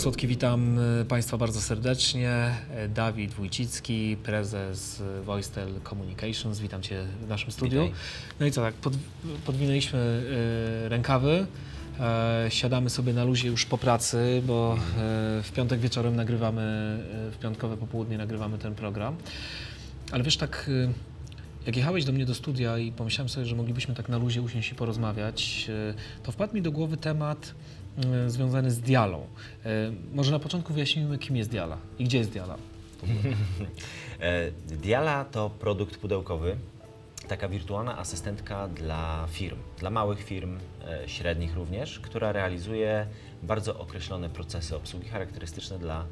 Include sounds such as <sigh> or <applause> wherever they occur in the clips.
Słodki, witam e, Państwa bardzo serdecznie. E, Dawid Wójcicki, prezes e, Voictel Communications. Witam Cię w naszym studiu. Witaj. No i co, tak, pod, podwinęliśmy rękawy. Siadamy sobie na luzie już po pracy, bo w piątek wieczorem nagrywamy, w piątkowe popołudnie nagrywamy ten program. Ale wiesz, tak jak jechałeś do mnie do studia i pomyślałem sobie, że moglibyśmy tak na luzie usiąść i porozmawiać, to wpadł mi do głowy temat związany z Dialą. E, Może na początku wyjaśnijmy, kim jest Diala i gdzie jest Diala. <laughs> E, Diala to produkt pudełkowy, taka wirtualna asystentka dla firm, dla małych firm, e, średnich również, która realizuje bardzo określone procesy obsługi charakterystyczne dla, e,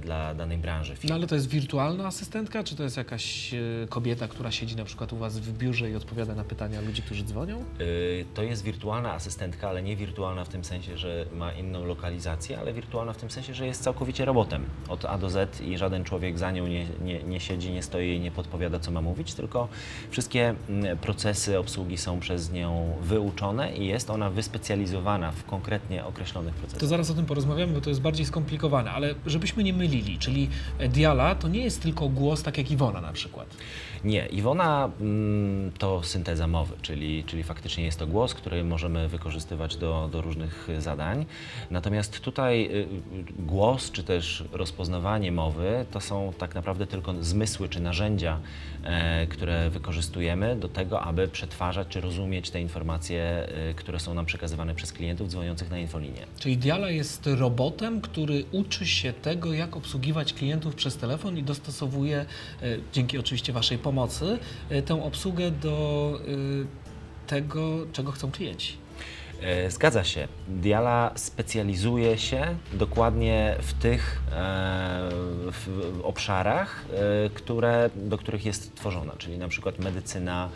dla danej branży No ale to jest wirtualna asystentka, czy to jest jakaś e, kobieta, która siedzi na przykład u Was w biurze i odpowiada na pytania ludzi, którzy dzwonią? Y, To jest wirtualna asystentka, ale nie wirtualna w tym sensie, że ma inną lokalizację, ale wirtualna w tym sensie, że jest całkowicie robotem od A do Z i żaden człowiek za nią nie, nie, nie siedzi, nie stoi i nie podpowiada, co ma mówić, tylko wszystkie procesy obsługi są przez nią wyuczone i jest ona wyspecjalizowana w konkretnie określonych procesach. To zaraz o tym porozmawiamy, bo to jest bardziej skomplikowane, ale żebyśmy nie mylili, czyli Diala to nie jest tylko głos, tak jak Iwona na przykład. Nie, Iwona mm, to synteza mowy, czyli, czyli faktycznie jest to głos, który możemy wykorzystywać do, do różnych y, zadań. Natomiast tutaj y, y, głos czy też rozpoznawanie mowy to są tak naprawdę tylko zmysły czy narzędzia, e, które wykorzystujemy do tego, aby przetwarzać czy rozumieć te informacje, y, które są nam przekazywane przez klientów dzwoniących na infolinię. Czyli Diala jest robotem, który uczy się tego, jak obsługiwać klientów przez telefon i dostosowuje, e, dzięki oczywiście Waszej pomocy, e, tę obsługę do e, tego, czego chcą klienci. E, Zgadza się. Diala specjalizuje się dokładnie w tych e, w obszarach, e, które, do których jest tworzona, czyli na przykład medycyna,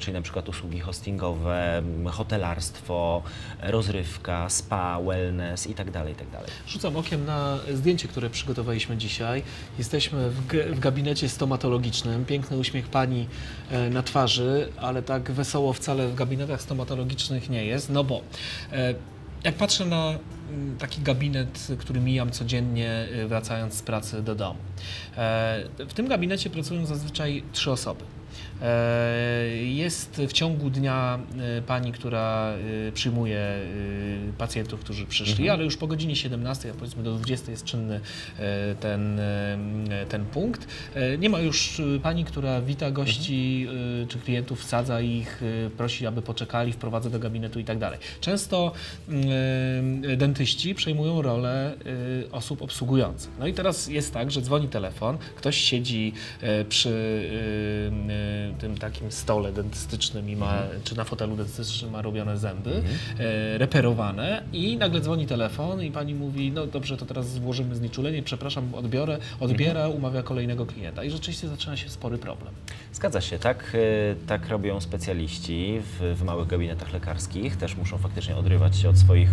czyli na przykład usługi hostingowe, hotelarstwo, rozrywka, spa, wellness itd. itd. Rzucam okiem na zdjęcie, które przygotowaliśmy dzisiaj. Jesteśmy w, w gabinecie stomatologicznym. Piękny uśmiech pani na twarzy, ale tak wesoło wcale w gabinetach stomatologicznych nie jest, no bo e, jak patrzę na mm, taki gabinet, który mijam codziennie e, wracając z pracy do domu. E, W tym gabinecie pracują zazwyczaj trzy osoby. E, Jest w ciągu dnia e, pani, która e, przyjmuje pacjentów, którzy przyszli, Mhm. ale już po godzinie 17, a powiedzmy do 20 jest czynny ten, ten punkt. Nie ma już pani, która wita gości e, czy klientów, wsadza ich, prosi, aby poczekali, wprowadza do gabinetu i tak dalej. Często e, dentyści przejmują rolę osób obsługujących. No i teraz jest tak, że dzwoni telefon, ktoś siedzi przy tym takim stole dentystycznym i ma, czy na fotelu dentystycznym ma robione zęby, e, reperowane i nagle dzwoni telefon i pani mówi, no dobrze, to teraz złożymy znieczulenie, przepraszam, odbiorę, odbiera, umawia kolejnego klienta. I rzeczywiście zaczyna się spory problem. Zgadza się, tak, y, tak robią specjaliści w, w małych gabinetach lekarskich. Też muszą faktycznie odrywać się od swoich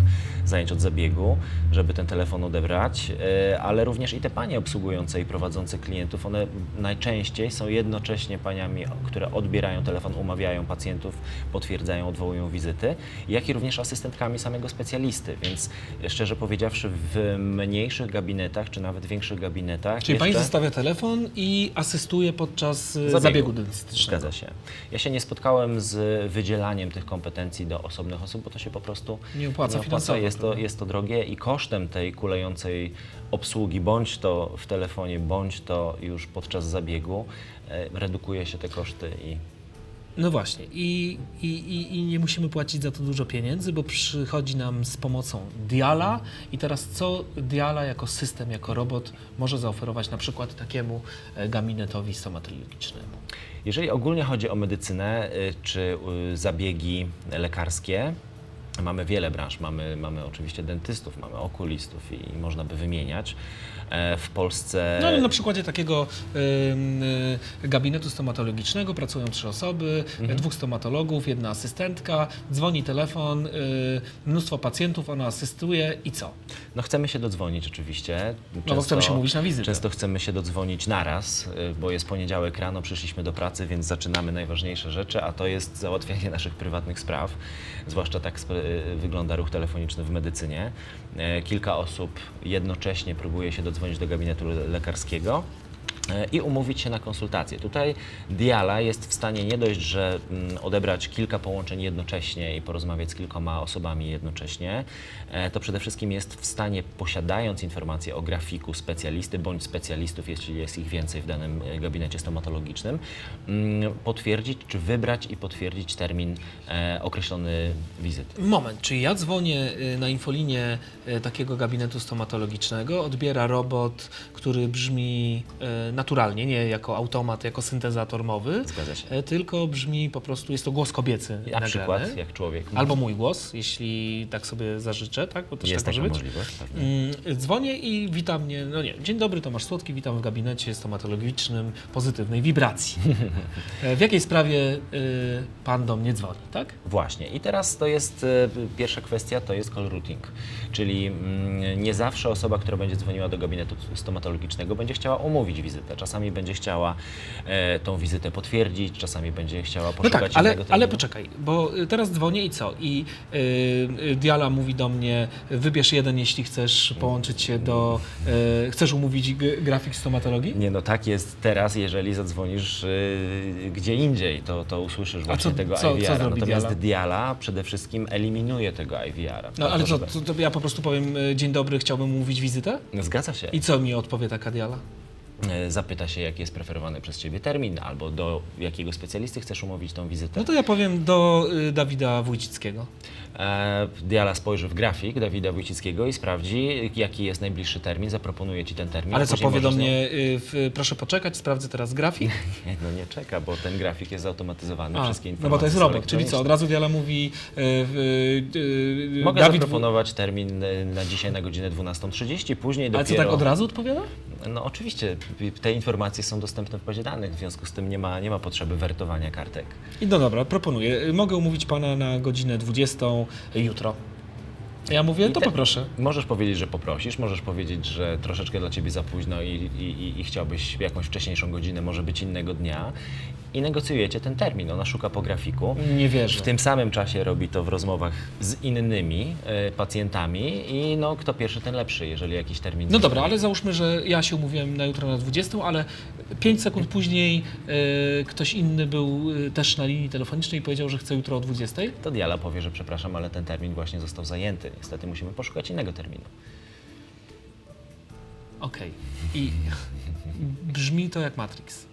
zajęć od zabiegu, żeby ten telefon odebrać, y, ale również i te panie obsługujące i prowadzące klientów, one najczęściej są jednocześnie paniami, które odbierają telefon, umawiają pacjentów, potwierdzają, odwołują wizyty, jak i również asystentkami samego specjalisty, więc szczerze powiedziawszy w mniejszych gabinetach, czy nawet większych gabinetach Czyli pani jeszcze- zostawia telefon i asystuje podczas e, Zabiegu. zabiegu, dentystycznego. Zgadza się. Ja się nie spotkałem z wydzielaniem tych kompetencji do osobnych osób, bo to się po prostu Nie opłaca finansowo, Jest to, jest to drogie i kosztem tej kulejącej obsługi, bądź to w telefonie, bądź to już podczas zabiegu, e, redukuje się te koszty i No właśnie, I, i, i, i nie musimy płacić za to dużo pieniędzy, bo przychodzi nam z pomocą Diala. I teraz co Diala jako system, jako robot może zaoferować na przykład takiemu e, gabinetowi stomatologicznemu? Jeżeli ogólnie chodzi o medycynę y, czy y, zabiegi lekarskie, mamy wiele branż. Mamy, mamy oczywiście dentystów, mamy okulistów i można by wymieniać. E, W Polsce No ale na przykładzie takiego ym, y, gabinetu stomatologicznego pracują trzy osoby, Mhm. dwóch stomatologów, jedna asystentka, dzwoni telefon, y, mnóstwo pacjentów, ona asystuje i co? No chcemy się dodzwonić oczywiście. No bo chcemy się mówić na wizytę. Często chcemy się dodzwonić naraz, y, bo jest poniedziałek rano, przyszliśmy do pracy, więc zaczynamy najważniejsze rzeczy, a to jest załatwianie <laughs> naszych prywatnych spraw, zwłaszcza tak y, wygląda ruch telefoniczny w medycynie. E, Kilka osób jednocześnie próbuje się dodzwonić do gabinetu le- lekarskiego i umówić się na konsultację. Tutaj Diala jest w stanie nie dość, że mm, odebrać kilka połączeń jednocześnie i porozmawiać z kilkoma osobami jednocześnie, e, to przede wszystkim jest w stanie, posiadając informacje o grafiku specjalisty bądź specjalistów, jeśli jest ich więcej w danym e, gabinecie stomatologicznym, mm, potwierdzić czy wybrać i potwierdzić termin e, określony wizyty. Moment, czyli ja dzwonię y, na infolinię takiego gabinetu stomatologicznego, odbiera robot, który brzmi naturalnie, nie jako automat, jako syntezator mowy, Zgadza się. e, tylko brzmi po prostu, jest to głos kobiecy Na nagrany. przykład, jak człowiek Albo mój głos, jeśli tak sobie zażyczę, tak? Bo też jest tak może być. możliwość. Mm, Dzwonię i witam mnie, no nie, dzień dobry, Tomasz Słodki, witam w gabinecie stomatologicznym pozytywnej wibracji. E, w jakiej sprawie y, pan do mnie dzwoni, tak? Właśnie. I teraz to jest e, pierwsza kwestia, to jest call routing. Czyli mm, nie zawsze osoba, która będzie dzwoniła do gabinetu stomatologicznego, będzie chciała umówić wizytę. Czasami będzie chciała e, tą wizytę potwierdzić, czasami będzie chciała No poszukać tak, ale, innego ale poczekaj, bo y, teraz dzwonię i co? I y, Diala mówi do mnie, wybierz jeden, jeśli chcesz połączyć się do, y, chcesz umówić grafik stomatologii? Nie, no tak jest teraz, jeżeli zadzwonisz y, gdzie indziej, to, to usłyszysz właśnie co- tego co- co IVR-a. zrobi Natomiast Diala? Diala przede wszystkim eliminuje tego IVR-a. No ale to, co, to, to ja po prostu powiem, dzień dobry, chciałbym umówić wizytę? Zgadza się. I co mi odpowie taka Diala? E, Zapyta się, jaki jest preferowany przez Ciebie termin, albo do jakiego specjalisty chcesz umówić tą wizytę. No to ja powiem do y, Dawida Wójcickiego. E, Diala spojrzy w grafik Dawida Wójcickiego i sprawdzi, jaki jest najbliższy termin, zaproponuje Ci ten termin. Ale co później powie do możesz z nią- mnie, y, w, proszę poczekać, sprawdzę teraz grafik. <laughs> Nie, no nie czeka, bo ten grafik jest zautomatyzowany, A, wszystkie no informacje bo to jest są robot, czyli co, elektroniczne. od razu Diala mówi y, y, y, Mogę Dawid... zaproponować termin e, na dzisiaj na godzinę 12.30, później Ale co, dopiero... tak od razu odpowiada? No oczywiście, te informacje są dostępne w bazie danych, w związku z tym nie ma, nie ma potrzeby wertowania kartek. I no dobra, proponuję. Mogę umówić pana na godzinę 20 jutro. Ja mówię, I to te- poproszę. Możesz powiedzieć, że poprosisz, możesz powiedzieć, że troszeczkę dla Ciebie za późno i, i, i- i chciałbyś jakąś wcześniejszą godzinę, może być innego dnia i negocjujecie ten termin. Ona szuka po grafiku. Nie wierzę. W tym samym czasie robi to w rozmowach z innymi e, pacjentami i no, kto pierwszy, ten lepszy, jeżeli jakiś termin... No dobra, ale załóżmy, że ja się umówiłem na jutro na 20, ale 5 sekund później y, ktoś inny był y, też na linii telefonicznej i powiedział, że chce jutro o 20. To Diala powie, że przepraszam, ale ten termin właśnie został zajęty. Niestety musimy poszukać innego terminu. Okej. I brzmi to jak Matrix.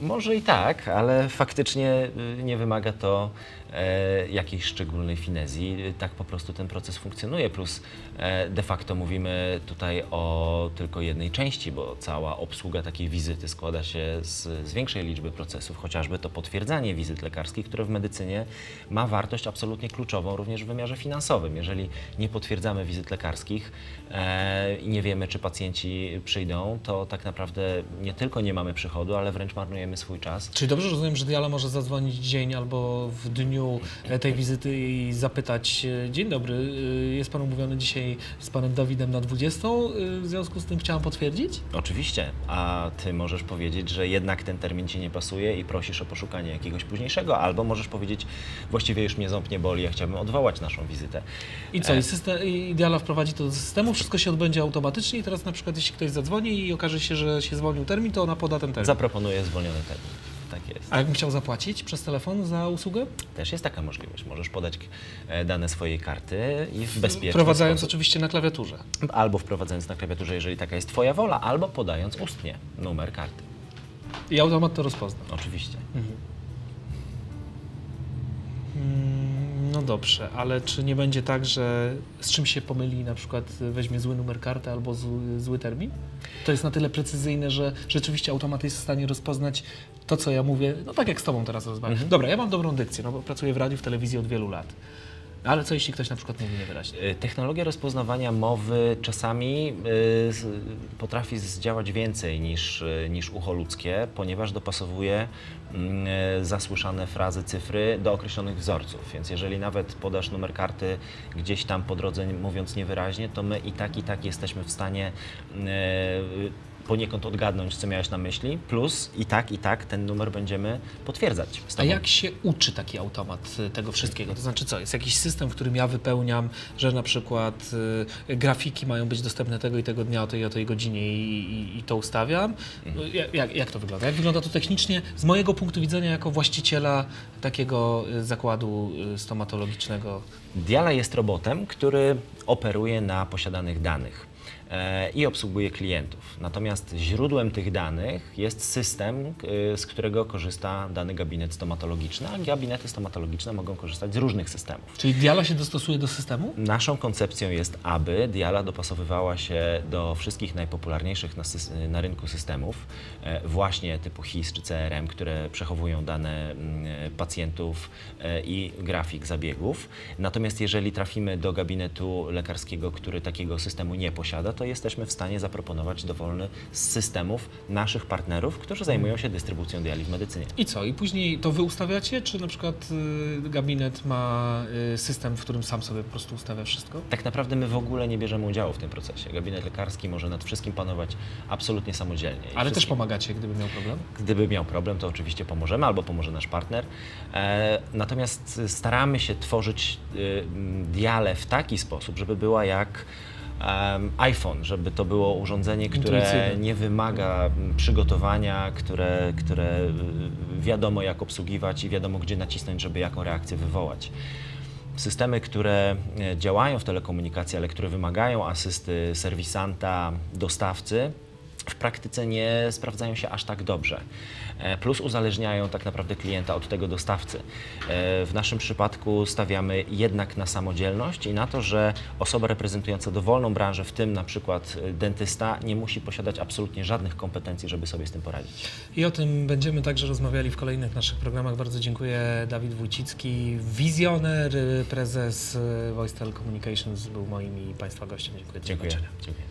Może i tak, ale faktycznie y, nie wymaga to e, jakiejś szczególnej finezji. Tak po prostu ten proces funkcjonuje. Plus e, de facto mówimy tutaj o tylko jednej części, bo cała obsługa takiej wizyty składa się z, z większej liczby procesów, chociażby to potwierdzanie wizyt lekarskich, które w medycynie ma wartość absolutnie kluczową również w wymiarze finansowym. Jeżeli nie potwierdzamy wizyt lekarskich e, i nie wiemy, czy pacjenci przyjdą, to tak naprawdę nie tylko nie mamy przychodu, ale wręcz marnujemy swój czas. Czyli dobrze rozumiem, że Diala może zadzwonić dzień albo w dniu tej wizyty i zapytać, e, dzień dobry, e, jest Pan umówiony dzisiaj z Panem Dawidem na 20, e, w związku z tym chciałam potwierdzić? Oczywiście, a ty możesz powiedzieć, że jednak ten termin ci nie pasuje i prosisz o poszukanie jakiegoś późniejszego, albo możesz powiedzieć, właściwie już mnie ząb nie boli, ja chciałbym odwołać naszą wizytę. I co, i, system, i Diala wprowadzi to do systemu, wszystko się odbędzie automatycznie i teraz na przykład jeśli ktoś zadzwoni i okaże się, że się zwolnił termin, to ona poda ten termin. Zwolniony termin. Tak jest. A jakbym chciał zapłacić przez telefon za usługę? Też jest taka możliwość. Możesz podać e, dane swojej karty i w bezpieczny Wprowadzając sposób. oczywiście na klawiaturze. Albo wprowadzając na klawiaturze, jeżeli taka jest Twoja wola, albo podając ustnie numer karty. I automat to rozpozna. Oczywiście. Mm, No dobrze, ale czy nie będzie tak, że z czym się pomyli, na przykład weźmie zły numer karty albo zły, zły termin? To jest na tyle precyzyjne, że rzeczywiście automat jest w stanie rozpoznać to, co ja mówię, no tak jak z Tobą teraz rozmawiam. Dobra, ja mam dobrą dykcję, no bo pracuję w radiu, w telewizji od wielu lat. Ale co jeśli ktoś na przykład mówi niewyraźnie? Y, Technologia rozpoznawania mowy czasami y, potrafi zdziałać więcej niż, y, niż ucho ludzkie, ponieważ dopasowuje mm, y, zasłyszane frazy, cyfry do określonych wzorców. Więc jeżeli nawet podasz numer karty gdzieś tam po drodze mówiąc niewyraźnie, to my i tak, i tak jesteśmy w stanie y, poniekąd odgadnąć, co miałeś na myśli, plus i tak, i tak ten numer będziemy potwierdzać. A jak się uczy taki automat y, tego wszystkiego? To znaczy co, jest jakiś system, w którym ja wypełniam, że na przykład y, grafiki mają być dostępne tego i tego dnia o tej o tej godzinie i, i, i to ustawiam? Mhm. Y, Jak, jak, to wygląda? Jak wygląda to technicznie z mojego punktu widzenia jako właściciela takiego y, zakładu y, stomatologicznego? Diala jest robotem, który operuje na posiadanych danych i obsługuje klientów. Natomiast źródłem tych danych jest system, e, z którego korzysta dany gabinet stomatologiczny, a gabinety stomatologiczne mogą korzystać z różnych systemów. Czyli Diala się dostosuje do systemu? Naszą koncepcją jest, aby Diala dopasowywała się do wszystkich najpopularniejszych na, na rynku systemów, e, właśnie typu HIS czy CRM, które przechowują dane mm, e, pacjentów e, i grafik zabiegów. Natomiast jeżeli trafimy do gabinetu lekarskiego, który takiego systemu nie posiada, to jesteśmy w stanie zaproponować dowolny z systemów naszych partnerów, którzy zajmują się dystrybucją Diali w medycynie. I co? I później to wy ustawiacie, czy na przykład y, gabinet ma y, system, w którym sam sobie po prostu ustawia wszystko? Tak naprawdę my w ogóle nie bierzemy udziału w tym procesie. Gabinet lekarski może nad wszystkim panować absolutnie samodzielnie. I Ale też wszystkim- pomagacie, gdyby miał problem? Gdyby miał problem, to oczywiście pomożemy albo pomoże nasz partner. E, natomiast staramy się tworzyć y, diale w taki sposób, żeby była jak iPhone, żeby to było urządzenie, które nie wymaga przygotowania, które, które y, wiadomo jak obsługiwać i wiadomo gdzie nacisnąć, żeby jaką reakcję wywołać. Systemy, które e, działają w telekomunikacji, ale które wymagają asysty serwisanta, dostawcy, w praktyce nie sprawdzają się aż tak dobrze. E, Plus uzależniają tak naprawdę klienta od tego dostawcy. E, W naszym przypadku stawiamy jednak na samodzielność i na to, że osoba reprezentująca dowolną branżę, w tym na przykład e, dentysta, nie musi posiadać absolutnie żadnych kompetencji, żeby sobie z tym poradzić. I o tym będziemy także rozmawiali w kolejnych naszych programach. Bardzo dziękuję. Dawid Wójcicki, wizjoner, y, prezes y, Voice Telecommunications był moim i Państwa gościem. Dziękuję. Dziękuję. Dziękuję.